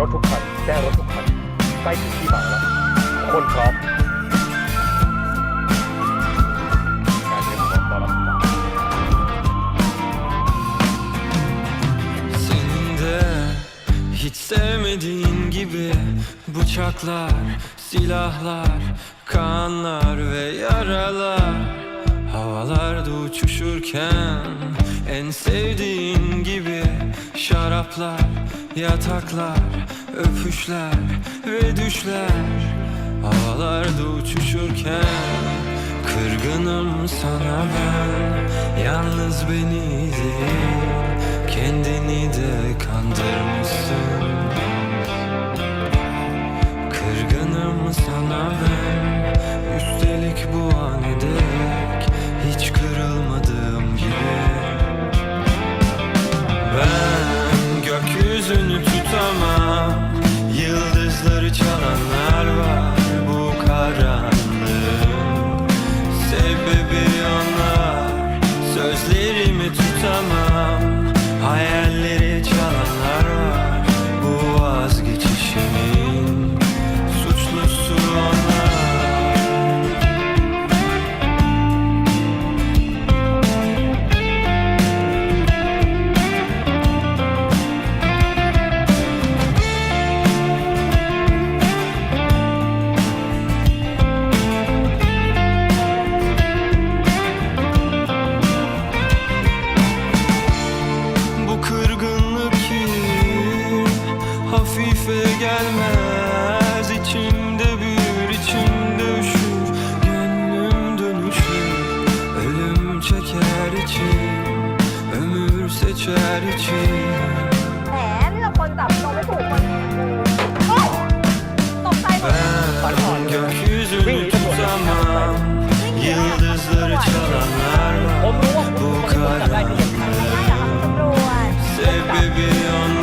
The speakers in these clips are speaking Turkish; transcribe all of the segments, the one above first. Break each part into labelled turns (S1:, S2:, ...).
S1: รถทุกคันแจ้งรถทุกคันใกล้ถึงที่หมายแล้ว คนพร้อมการเตรียมพร้อมต้อนรับ
S2: Senin de hiç sevmediğin gibi Bıçaklar, silahlar, kanlar ve yaralar Havalarda uçuşurken en sevdiğin gibi Şaraplar, yataklar, öpüşler ve düşler. Havalarda uçuşurken Kırgınım sana ben. Yalnız beni değil Kendini de kandırmışsın. Kırgınım sana ben. Üstelik bu an dek Hiç kırılmadığım Ömür seçer içim
S3: แหมนี่เราคนจับตัวไม่ถูกคนโอ๊ยตกใจหมด
S2: Ben gökyüzünü tutamam Yıldızları çalanlar
S1: ผม
S2: var
S1: รู้ว่าคุณ
S2: Bu
S1: คนที่จับได้คือเด็ก
S2: karanlığın
S3: ไม่อยากทำตำรวจ
S2: Sebebi onlar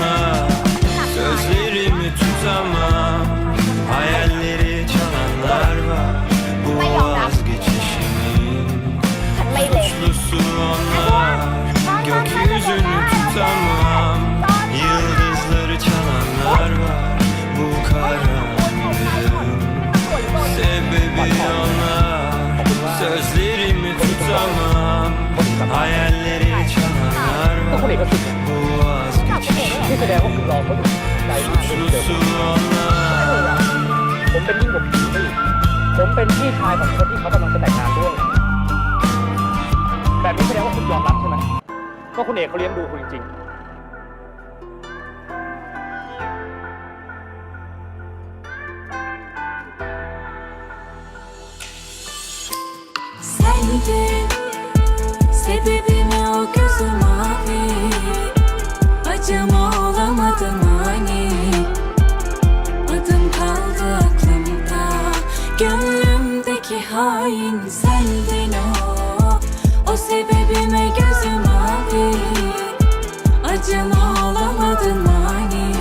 S2: Sözlerimi tutamam Hayalleri çalanlar
S3: ก็
S1: คุณเอก
S2: var
S1: ก็คือ
S2: Bu
S1: ที่แสดง
S2: vazgeçişimin
S1: ว่าคุณรอเขาอยู่ใจมากที่เจอ
S2: Suçlusu onlar
S1: ผมเป็นยิ่งกว่าผีซะอีกผมเป็นพี่ชายของคนที่เขากำลังจะแต่งงานด้วย แบบนี้แสดงว่าคุณยอมรับใช่ไหมว่าคุณเอกเขาเลี้ยงดูคุณจริง
S4: Sendin Gönlümdeki hain sendin o. O sebebime gözü mavi Acıma olamadın hani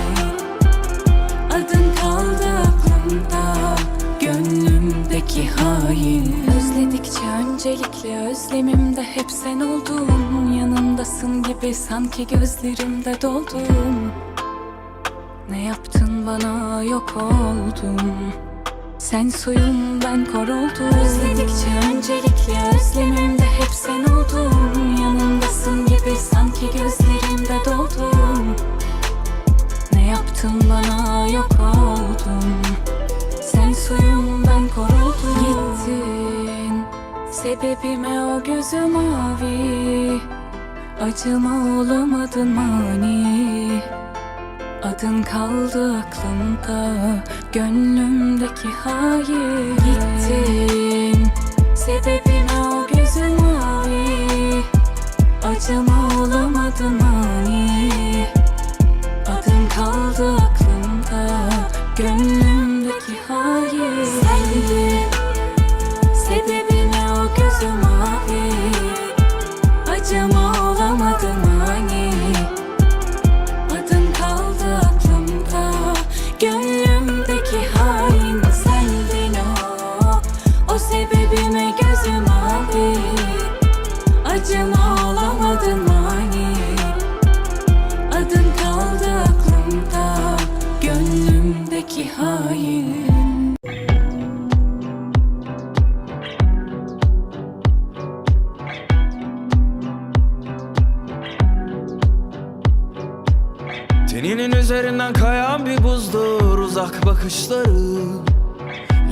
S4: Adın kaldı aklımda. Gönlümdeki hain. Özledikçe öncelikle özlemimde hep sen oldun. Yanındasın gibi sanki gözlerimde doldun. Ne yaptın bana yok oldum Sen suyum ben kor oldum Özledikçe öncelikle özlemimde hep sen oldun. Yanındasın gibi sanki gözlerimde doldun ne yaptın bana yok oldum Sen suyum ben koruldum. Gittin Sebebime o gözü mavi. Acıma olamadın mani Adın kaldı aklımda Gönlümdeki hayır. Gittin Sebebime o gözü mavi. Acıma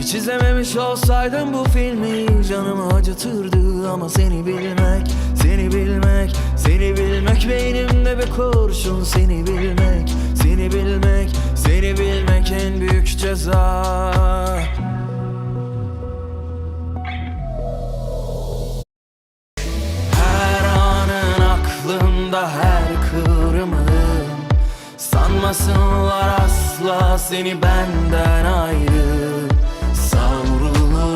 S5: Hiç izlememiş olsaydım bu filmi canımı acıtırdı. Ama seni bilmek, seni bilmek, seni bilmek Beynimde bir kurşun. Seni bilmek, seni bilmek, seni bilmek en büyük ceza. Her anın aklımda her kıvrımın Sanmasınlar asla seni benden ayrı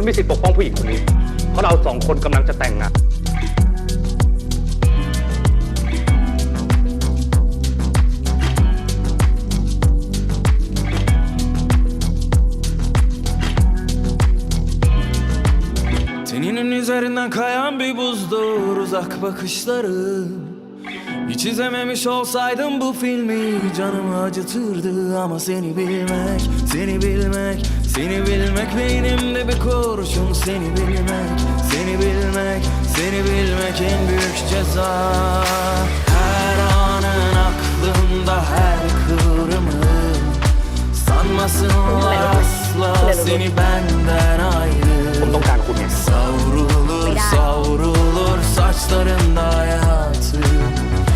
S1: รุ่นมีสิทธิ์ปกป้องผู้หญิงคนนี้ เพราะเราสองคนกำลังจะแต่งงาน
S5: Teninin üzerinden kayan bir buzdur uzak bakışları Hiç izlememiş olsaydım bu filmi canımı acıtırdı Ama seni bilmek, seni bilmek, seni bilmek beynimde bir kurşun Seni bilmek, seni bilmek Seni bilmek en büyük ceza. Her anın aklımda her kıvrımı Sanmasınlar asla seni benden ayrı. Savrulur savrulur saçlarında hayatı.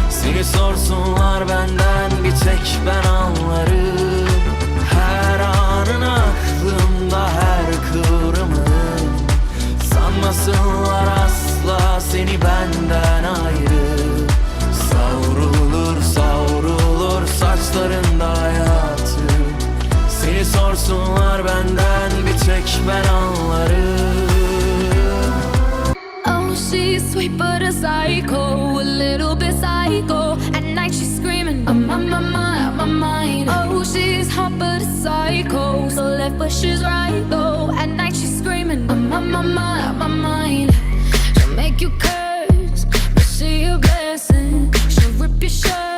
S5: Seni sorsunlar benden bir tek ben anlarım.
S6: But a psycho, a little bit psycho. At night she's screaming, I'm on my mind, my mind. Oh, she's hot but a psycho, so left but she's right though. At night she's screaming, I'm on my mind, my mind. She'll make you curse, but she a blessing. She'll rip your shirt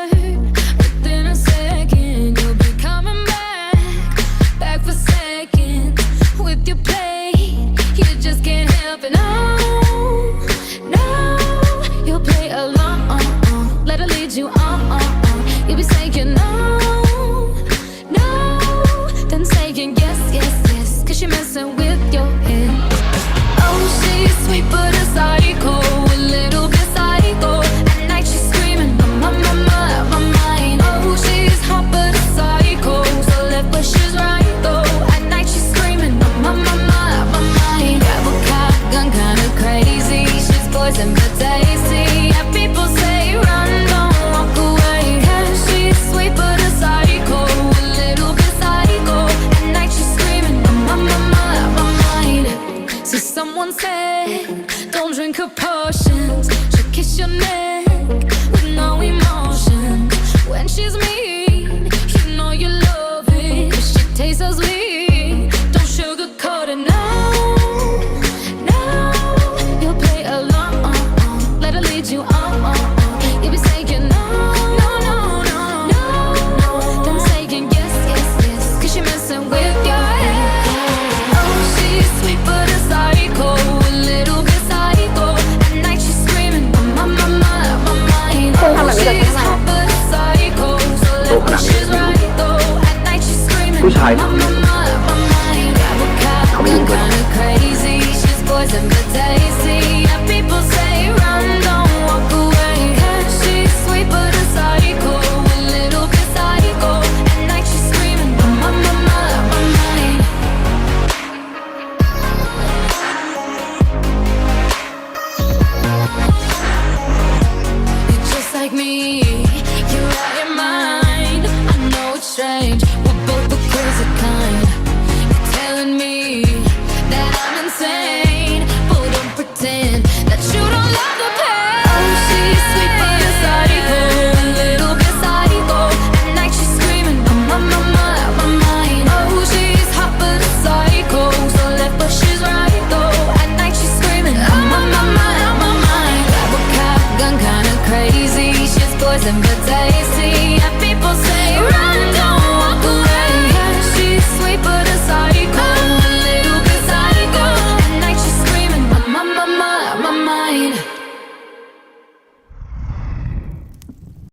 S6: Some good days.